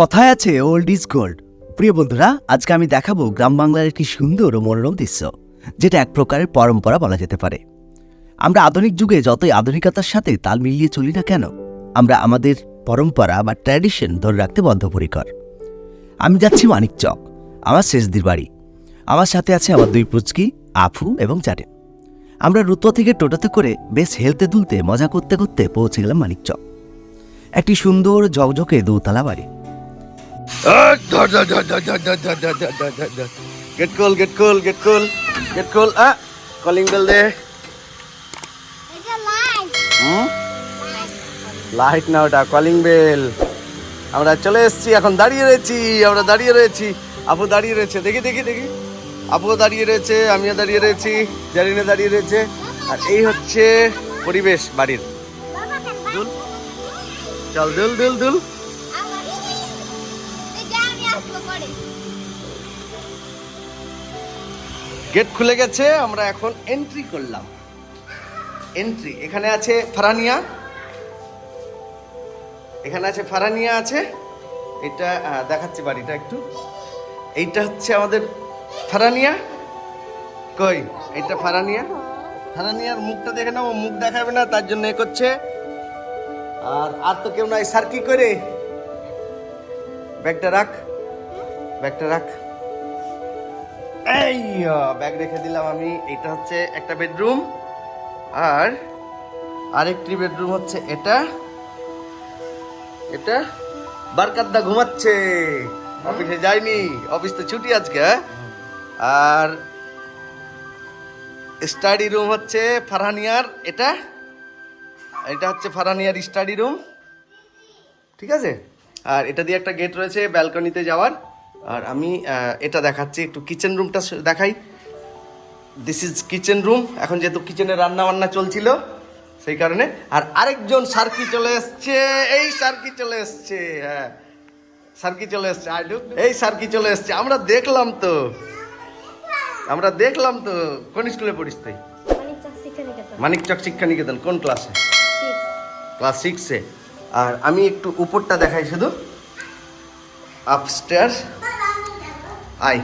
কথায় আছে old is gold প্রিয় বন্ধুরা, আজকে আমি দেখাবো গ্রাম বাংলার একটি সুন্দর ও মনোরম দৃশ্য, যেটা এক প্রকারের পরম্পরা বলা যেতে পারে। আমরা আধুনিক যুগে যতই আধুনিকতার সাথে তাল মিলিয়ে চলি না কেন, আমরা আমাদের পরম্পরা বা ট্র্যাডিশন ধরে রাখতে বদ্ধপরিকর। আমি যাচ্ছি মানিকচক আমার শেষদির বাড়ি। আমার সাথে আছে আমার দুই পুচকি, আফু এবং চাটে। আমরা রুতুয়া থেকে টোটোতে করে বেশ হেলতে দুলতে মজা করতে করতে পৌঁছে গেলাম মানিকচক একটি সুন্দর ঝকঝকে দোতলা বাড়ি। Get cool, get cool, get cool, get cool. Ah, calling bell there. এটা লাইট না ওটা কলিং বেল আমরা চলে এসেছি এখন দাঁড়িয়ে রয়েছি আমরা দাঁড়িয়ে রয়েছি আপু দাঁড়িয়ে রয়েছে দেখি দেখি দেখি আপুও দাঁড়িয়ে রয়েছে আমিও দাঁড়িয়ে রয়েছি জারিনে দাঁড়িয়ে রয়েছে আর এই হচ্ছে পরিবেশ বাড়ির চল দুল দুল দুল গেট খুলে গেছে, আমরা এখন এন্ট্রি করলাম। এন্ট্রি এখানে আছে ফারানিয়া। এখানে আছে ফারানিয়া আছে। এটা দেখাচ্ছি বাড়িটা একটু। এইটা হচ্ছে আমাদের ফারানিয়া। কই? এটা ফারানিয়া। ফারানিয়ার মুখটা দেখে না ও মুখ দেখাবে না, তার জন্য এ করছে। আর আর তো কেউ নাই। স্যার কি করে? ব্যাগটা রাখ। ব্যাগটা রাখ। এই ব্যাগ রেখে দিলাম আমি। এটা হচ্ছে একটা বেডরুম আর আরেকটি বেডরুম হচ্ছে এটা। এটা বারকাদ্দা ঘুমাচ্ছে। অফিসে যায়নি। অফিস তো ছুটি আজকে হ্যাঁ? আর স্টাডি রুম হচ্ছে ফারহানিয়ার। এটা এটা হচ্ছে ফারহানিয়ার স্টাডি রুম ঠিক আছে? আর এটা দিয়ে একটা গেট রয়েছে ব্যালকনিতে যাওয়ার। আর আমি এটা দেখাচ্ছি একটু কিচেন রুমটা দেখাই। দিস ইজ কিচেন রুম এখন যেহেতু কিচেনে রান্না বান্না চলছিল সেই কারণে। আর আরেকজন সার্কি চলে এসছে। এই সার্কি চলে এসছে হ্যাঁ। সার্কি চলে এসছে আই ডু। এই সার্কি চলে এসছে। আমরা দেখলাম তো। আমরা দেখলাম তো। কোন স্কুলে পড়িস তুই? অনেক চাক শিক্ষা নিকেতন মানিকচক শিক্ষা নিকেতন কোন ক্লাসে ক্লাস সিক্সে আর আমি একটু উপরটা দেখাই শুধু। আপস্টেয়ার আই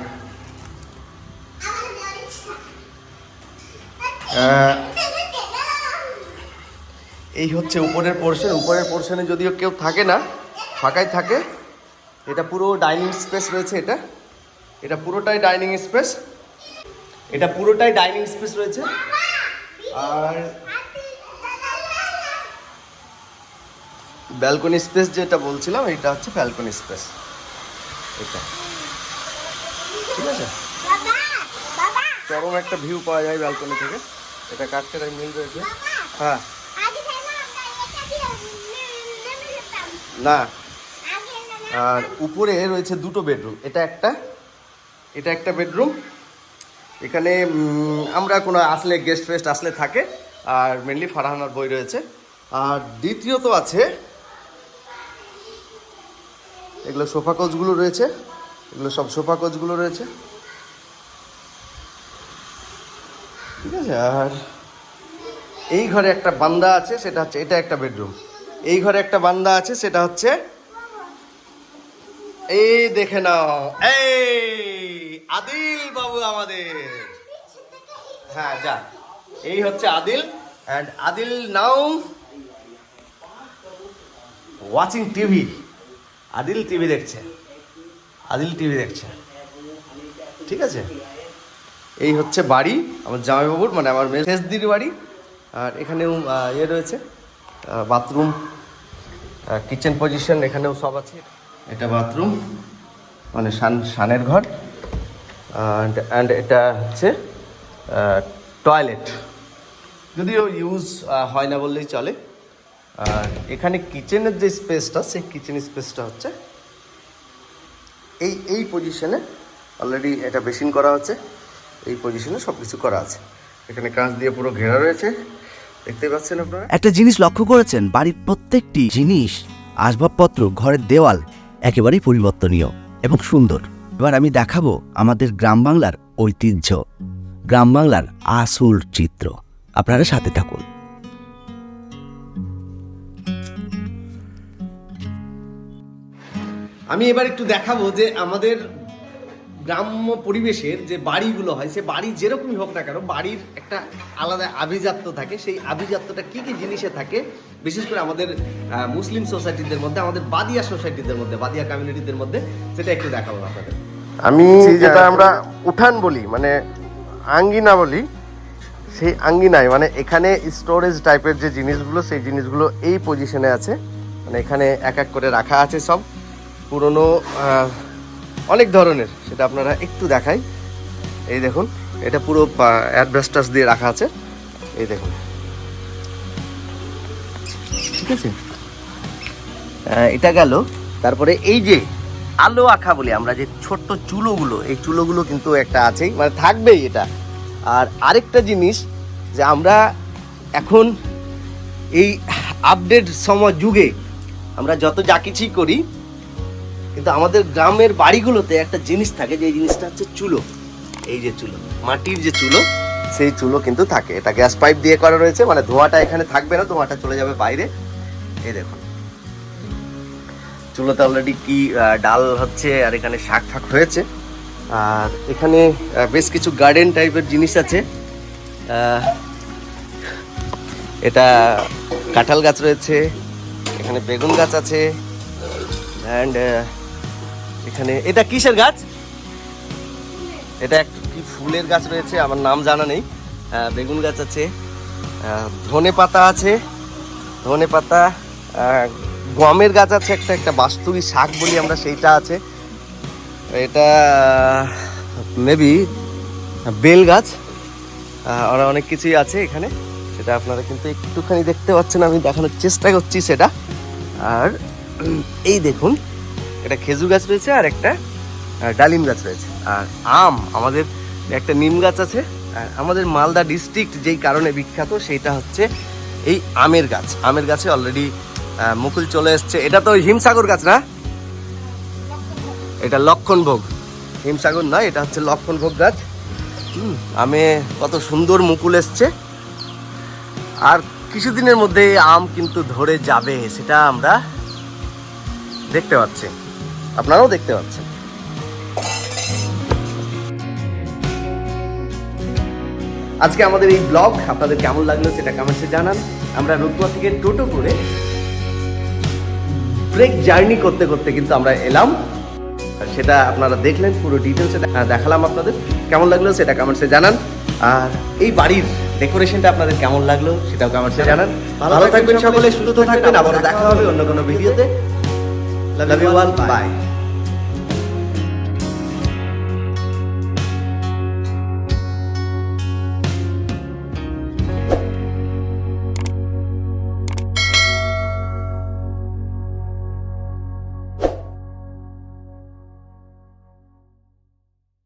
এই হচ্ছে উপরের পোর্শন উপরের পোর্শনে যদিও কেউ থাকে না, ফাঁকাই থাকে, এটা পুরো ডাইনিং স্পেস রয়েছে এটা। এটা পুরোটাই ডাইনিং স্পেস এটা পুরোটাই ডাইনিং স্পেস রয়েছে। আর ব্যালকনি স্পেস যেটা বলছিলাম, এটা হচ্ছে ব্যালকনি স্পেস এটা। ঠিক আছে? চরম একটা ভিউ পাওয়া যায় ব্যালকনি থেকে। এটা কাঠকেরাই মিল রয়েছে হ্যাঁ। না। আর উপরে রয়েছে দুটো বেডরুম এটা একটা এটা একটা বেডরুম এখানে আমরা কোনো আসলে গেস্ট ফেস্ট আসলে থাকে। আর মেনলি ফারহানার বই রয়েছে। আর দ্বিতীয়ত আছে, এগুলো সোফা কোচগুলো রয়েছে। এগুলো সব সোফা কোচগুলো রয়েছে। ঠিক আছে, আর এই ঘরে একটা বান্দা আছে, সেটা হচ্ছে, এটা একটা বেডরুম। এই ঘরে একটা বান্দা আছে, সেটা হচ্ছে, এই দেখে নাও আদিল বাবু আমাদের। হ্যাঁ যা। এই হচ্ছে Adil and Adil now watching TV Adil TV দেখছে। আদিল টিভি দেখছে। ঠিক আছে? এই হচ্ছে বাড়ি, আমার জামাইবাবুর মানে আমার মেয়ে শেষদির বাড়ি। আর এখানেও ইয়ে রয়েছে বাথরুম কিচেন পজিশন এখানেও সব আছে। এটা বাথরুম মানে শান, শানের ঘর। অ্যান্ড অ্যান্ড এটা হচ্ছে টয়লেট যদিও ইউজ হয় না বললেই চলে। আর এখানে কিচেনের যে স্পেসটা সেই কিচেন স্পেসটা হচ্ছে এই এই পজিশনে অলরেডি এটা বেসিন করা হচ্ছে। এই পজিশনে সব কিছু করা আছে। এখানে কাঁচ দিয়ে পুরো ঘেরা রয়েছে। দেখতে পাচ্ছেন আপনারা? একটা জিনিস লক্ষ্য করেছেন? বাড়ির প্রত্যেকটি জিনিস আসবাবপত্র, ঘরের দেওয়াল একেবারেই পরিবর্তনীয় এবং সুন্দর। এবার আমি দেখাবো আমাদের গ্রাম বাংলার ঐতিহ্য। গ্রাম বাংলার আসল চিত্র। আপনারা সাথে থাকুন। আমি এবার একটু দেখাবো যে আমাদের গ্রাম্য পরিবেশের যে বাড়িগুলো হয় সে বাড়ি যেরকমই হোক না কেন বাড়ির একটা আলাদা আভিজাত্য থাকে। সেই আভিজাত্যটা কি কি জিনিসে থাকে বিশেষ করে আমাদের মুসলিম সোসাইটিদের মধ্যে আমাদের বাদিয়া সোসাইটিদের মধ্যে বাদিয়া কমিউনিটিদের মধ্যে সেটা একটু দেখাবো আপনাদের। আমি যেটা আমরা উঠান বলি মানে আঙ্গিনা বলি সেই আঙ্গিনায় মানে এখানে স্টোরেজ টাইপের যে জিনিসগুলো সেই জিনিসগুলো এই পজিশনে আছে। মানে এখানে এক এক করে রাখা আছে সব। পুরনো অনেক ধরনের, সেটা আপনারা একটু দেখাই। এই দেখুন, এটা পুরো অ্যাডভেস্টাস দিয়ে রাখা আছে। এই দেখুন। ঠিক আছে? এটা গেল। তারপরে এই যে আলো আঁখা বলি আমরা, যে ছোট্ট চুলোগুলো, এই চুলোগুলো কিন্তু একটা আছেই মানে থাকবেই এটা। আর আরেকটা জিনিস যে আমরা এখন এই আপডেট সময় যুগে আমরা যত যা কিছুই করি কিন্তু আমাদের গ্রামের বাড়িগুলোতে একটা জিনিস থাকে, যে জিনিসটা হচ্ছে চুলো। এই যে চুলো, মাটির যে চুলো, সেই চুলো কিন্তু থাকে। এটা গ্যাস পাইপ দিয়ে করা রয়েছে মানে ধোঁয়াটা এখানে থাকবে না, ধোঁয়াটা চলে যাবে বাইরে। এই দেখুন। চুলোতে অলরেডি কি ডাল হচ্ছে, আর এখানে শাক ফাক হয়েছে। আর এখানে বেশ কিছু গার্ডেন টাইপের জিনিস আছে। এটা কাঁঠাল গাছ রয়েছে, এখানে বেগুন গাছ আছে অ্যান্ড এখানে, এটা কিসের গাছ? এটা এক কি ফুলের গাছ রয়েছে, আমার নাম জানা নেই। বেগুন গাছ আছে ধনে পাতা আছে, ধনে পাতা গমের গাছ আছে একটা একটা বাস্তুরি শাক বলি আমরা, সেইটা আছে। এটা মেবি বেল গাছ। আর অনেক কিছুই আছে এখানে, সেটা আপনারা কিন্তু একটুখানি দেখতে পাচ্ছেন, আমি দেখানোর চেষ্টা করছি সেটা। আর এই দেখুন এটা খেজুর গাছ রয়েছে আর একটা ডালিম গাছ রয়েছে। আর আম, আমাদের একটা নিম গাছ আছে, আর আমাদের মালদা ডিস্ট্রিক্ট যেই কারণে বিখ্যাত সেইটা হচ্ছে এই আমের গাছ। আমের গাছে অলরেডি মুকুল চলে এসছে। এটা তো হিমসাগর গাছ না? এটা লক্ষণভোগ। হিমসাগর নয়, এটা হচ্ছে লক্ষণভোগ গাছ। আমে কত সুন্দর মুকুল এসছে। আর কিছুদিনের মধ্যে আম কিন্তু ধরে যাবে, সেটা আমরা দেখতে পাচ্ছি। আপনারাও দেখতে পাচ্ছেন। আজকে আমাদের এই ব্লগ, আপনাদের কেমন লাগল সেটা কমেন্টসে জানান। আমরা রতুয়া থেকে টোটো করে ব্রেক জার্নি করতে করতে কিন্তু আমরা এলাম। সেটা আপনারা দেখলেন, পুরো ডিটেলসে দেখালাম আপনাদের। কেমন লাগল সেটা কমেন্টসে জানান। আর এই বাড়ির ডেকোরেশনটা আপনাদের কেমন লাগল সেটাও কমেন্টসে জানান। ভালো থাকবেন সকলে, সুস্থ থাকবেন। আবার দেখা হবে অন্য কোনো ভিডিওতে। Love you all by